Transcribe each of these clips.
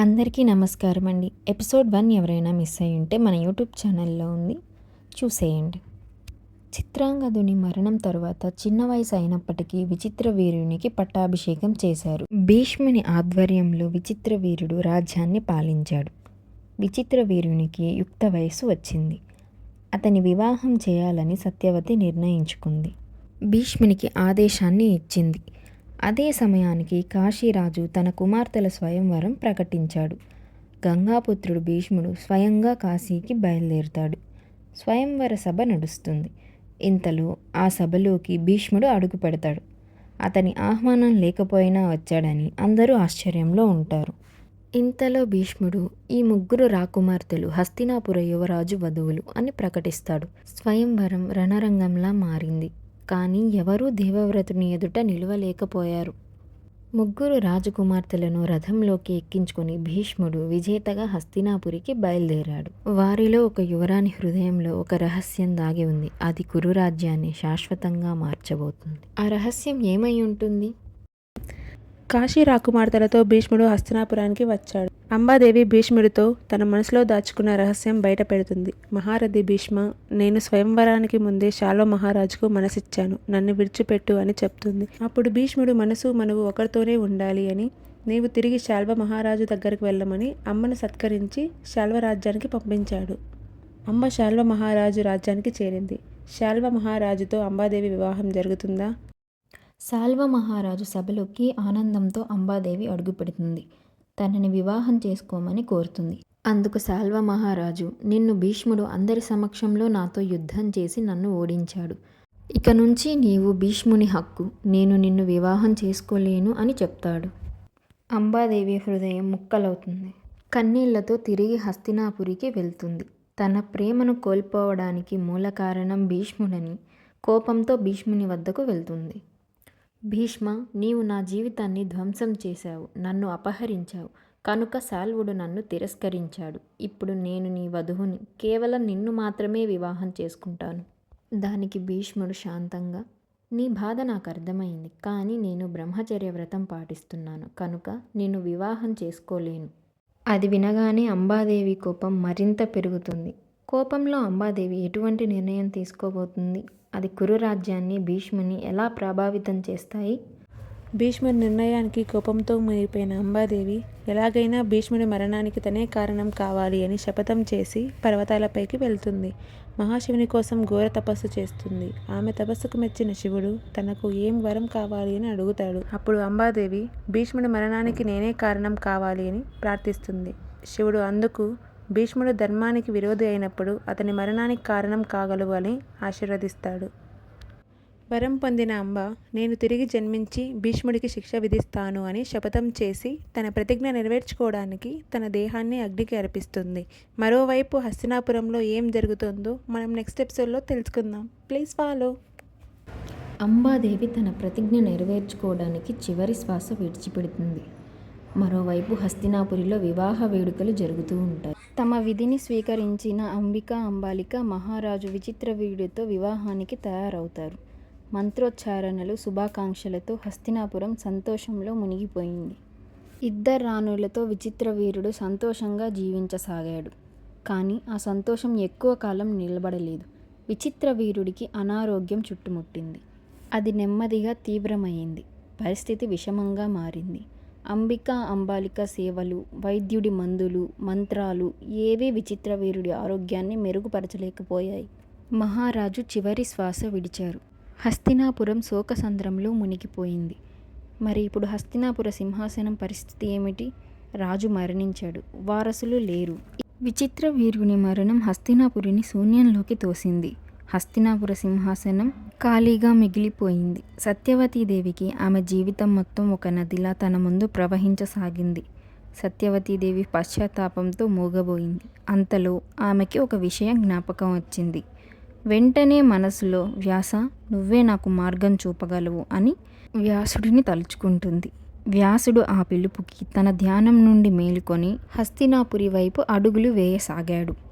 అందరికీ నమస్కారం అండి. ఎపిసోడ్ వన్ ఎవరైనా మిస్ అయి ఉంటే మన యూట్యూబ్ ఛానల్లో ఉంది. చూసేయండి. చిత్రాంగదుని మరణం తరువాత చిన్న వయసు అయినప్పటికీ విచిత్ర వీరునికి పట్టాభిషేకం చేశారు. భీష్ముని ఆధ్వర్యంలో విచిత్ర వీరుడు రాజ్యాన్ని పాలించాడు. విచిత్ర వీరునికి యుక్త వయసు వచ్చింది. అతని వివాహం చేయాలని సత్యవతి నిర్ణయించుకుంది. భీష్మునికి ఆదేశాన్ని ఇచ్చింది. అదే సమయానికి కాశీరాజు తన కుమార్తెల స్వయంవరం ప్రకటించాడు. గంగాపుత్రుడు భీష్ముడు స్వయంగా కాశీకి బయలుదేరుతాడు. స్వయంవర సభ నడుస్తుంది. ఇంతలో ఆ సభలోకి భీష్ముడు అడుగు పెడతాడు. అతని ఆహ్వానం లేకపోయినా వచ్చాడని అందరూ ఆశ్చర్యంలో ఉంటారు. ఇంతలో భీష్ముడు ఈ ముగ్గురు రాకుమార్తెలు హస్తినాపుర యువరాజు వధువులు అని ప్రకటిస్తాడు. స్వయంవరం రణరంగంలా మారింది. కానీ ఎవరూ దేవవ్రతుని ఎదుట నిలవలేకపోయారు. ముగ్గురు రాజకుమార్తెలను రథంలోకి ఎక్కించుకుని భీష్ముడు విజేతగా హస్తినాపురికి బయలుదేరాడు. వారిలో ఒక యువరాణి హృదయంలో ఒక రహస్యం దాగి ఉంది. అది కురు రాజ్యాన్ని శాశ్వతంగా మార్చబోతుంది. ఆ రహస్యం ఏమై ఉంటుంది? కాశీ రాకుమార్తెలతో భీష్ముడు హస్తినాపురానికి వచ్చాడు. అంబాదేవి భీష్ముడితో తన మనసులో దాచుకున్న రహస్యం బయట పెడుతుంది. మహారథి భీష్మ నేను స్వయంవరానికి ముందే శాలో మహారాజుకు మనసిచ్చాను. నన్ను విడిచిపెట్టు అని చెప్తుంది. అప్పుడు భీష్ముడు మనసు మనవు ఒకరితోనే ఉండాలి అని నీవు తిరిగి శాల్వ మహారాజు దగ్గరికి వెళ్ళమని అమ్మను సత్కరించి శాల్వ రాజ్యానికి పంపించాడు. అంబ శాల్వ మహారాజు రాజ్యానికి చేరింది. శాల్వ మహారాజుతో అంబాదేవి వివాహం జరుగుతుందా? సాల్వ మహారాజు సభలోకి ఆనందంతో అంబాదేవి అడుగుపెడుతుంది. తనని వివాహం చేసుకోమని కోరుతుంది. అందుకు సాల్వ మహారాజు నిన్ను భీష్ముడు అందరి సమక్షంలో నాతో యుద్ధం చేసి నన్ను ఓడించాడు. ఇక నుంచి నీవు భీష్ముని హక్కు నేను నిన్ను వివాహం చేసుకోలేను అని చెప్తాడు. అంబాదేవి హృదయం ముక్కలవుతుంది. కన్నీళ్ళతో తిరిగి హస్తినాపురికి వెళ్తుంది. తన ప్రేమను కోల్పోవడానికి మూల కారణం భీష్ముడని కోపంతో భీష్ముని వద్దకు వెళ్తుంది. భీష్మ నీవు నా జీవితాన్ని ధ్వంసం చేశావు నన్ను అపహరించావు. కనుక శాల్వుడు నన్ను తిరస్కరించాడు. ఇప్పుడు నేను నీ వధువుని కేవలం నిన్ను మాత్రమే వివాహం చేసుకుంటాను. దానికి భీష్ముడు శాంతంగా నీ బాధ నాకు అర్థమైంది కానీ నేను బ్రహ్మచర్య వ్రతం పాటిస్తున్నాను. కనుక నేను వివాహం చేసుకోలేను. అది వినగానే అంబాదేవి కోపం మరింత పెరుగుతుంది. కోపంలో అంబాదేవి ఎటువంటి నిర్ణయం తీసుకోబోతుంది? అది కురు రాజ్యాన్ని భీష్ముని ఎలా ప్రభావితం చేస్తాయి? భీష్ముడి నిర్ణయానికి కోపంతో మునిగిపోయిన అంబాదేవి ఎలాగైనా భీష్ముడి మరణానికి తనే కారణం కావాలి అని శపథం చేసి పర్వతాలపైకి వెళ్తుంది. మహాశివుని కోసం ఘోర తపస్సు చేస్తుంది. ఆమె తపస్సుకు మెచ్చిన శివుడు తనకు ఏం వరం కావాలి అని అడుగుతాడు. అప్పుడు అంబాదేవి భీష్ముడి మరణానికి నేనే కారణం కావాలి అని ప్రార్థిస్తుంది. శివుడు అందుకు భీష్ముడు ధర్మానికి విరోధి అయినప్పుడు అతని మరణానికి కారణం కాగలవు అని ఆశీర్వదిస్తాడు. వరం పొందిన అంబ నేను తిరిగి జన్మించి భీష్ముడికి శిక్ష విధిస్తాను అని శపథం చేసి తన ప్రతిజ్ఞ నెరవేర్చుకోవడానికి తన దేహాన్ని అగ్నికి అర్పిస్తుంది. మరోవైపు హస్తినాపురంలో ఏం జరుగుతుందో మనం నెక్స్ట్ ఎపిసోడ్లో తెలుసుకుందాం. ప్లీజ్ ఫాలో అంబాదేవి తన ప్రతిజ్ఞ నెరవేర్చుకోవడానికి చివరి శ్వాస విడిచిపెడుతుంది. మరోవైపు హస్తినాపురిలో వివాహ వేడుకలు జరుగుతూ ఉంటాయి. తమ విధిని స్వీకరించిన అంబిక అంబాలిక మహారాజు విచిత్ర వీడితో వివాహానికి తయారవుతారు. మంత్రోచ్చారణలు శుభాకాంక్షలతో హస్తినాపురం సంతోషంలో మునిగిపోయింది. ఇద్దరు రాణులతో విచిత్ర వీరుడు సంతోషంగా జీవించసాగాడు. కానీ ఆ సంతోషం ఎక్కువ కాలం నిలబడలేదు. విచిత్ర వీరుడికి అనారోగ్యం చుట్టుముట్టింది. అది నెమ్మదిగా తీవ్రమైంది. పరిస్థితి విషమంగా మారింది. అంబికా అంబాలిక సేవలు వైద్యుడి మందులు మంత్రాలు ఏవీ విచిత్ర వీరుడి ఆరోగ్యాన్ని మెరుగుపరచలేకపోయాయి. మహారాజు చివరి శ్వాస విడిచారు. హస్తినాపురం శోకసంద్రంలో మునిగిపోయింది. మరి ఇప్పుడు హస్తినాపుర సింహాసనం పరిస్థితి ఏమిటి? రాజు మరణించాడు. వారసులు లేరు. విచిత్ర వీరుని మరణం హస్తినాపురిని శూన్యంలోకి తోసింది. హస్తినాపుర సింహాసనం ఖాళీగా మిగిలిపోయింది. సత్యవతీదేవికి ఆమె జీవితం మొత్తం ఒక నదిలా తన ముందు ప్రవహించసాగింది. సత్యవతీదేవి పశ్చాత్తాపంతో మూగబోయింది. అంతలో ఆమెకి ఒక విషయం జ్ఞాపకం వచ్చింది. వెంటనే మనసులో వ్యాస నువ్వే నాకు మార్గం చూపగలవు అని వ్యాసుడిని తలుచుకుంటుంది. వ్యాసుడు ఆ పిలుపుకి తన ధ్యానం నుండి మేలుకొని హస్తినాపురి వైపు అడుగులు వేయసాగాడు.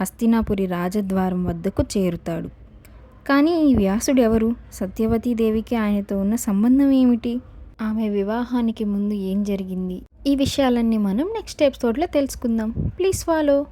హస్తినాపురి రాజద్వారం వద్దకు చేరుతాడు. కానీ ఈ వ్యాసుడు ఎవరు సత్యవతీదేవికి ఆయనతో ఉన్న సంబంధం ఏమిటి? ఆమె వివాహానికి ముందు ఏం జరిగింది? ఈ విషయాలన్నీ మనం నెక్స్ట్ ఎపిసోడ్లో తెలుసుకుందాం. Please follow.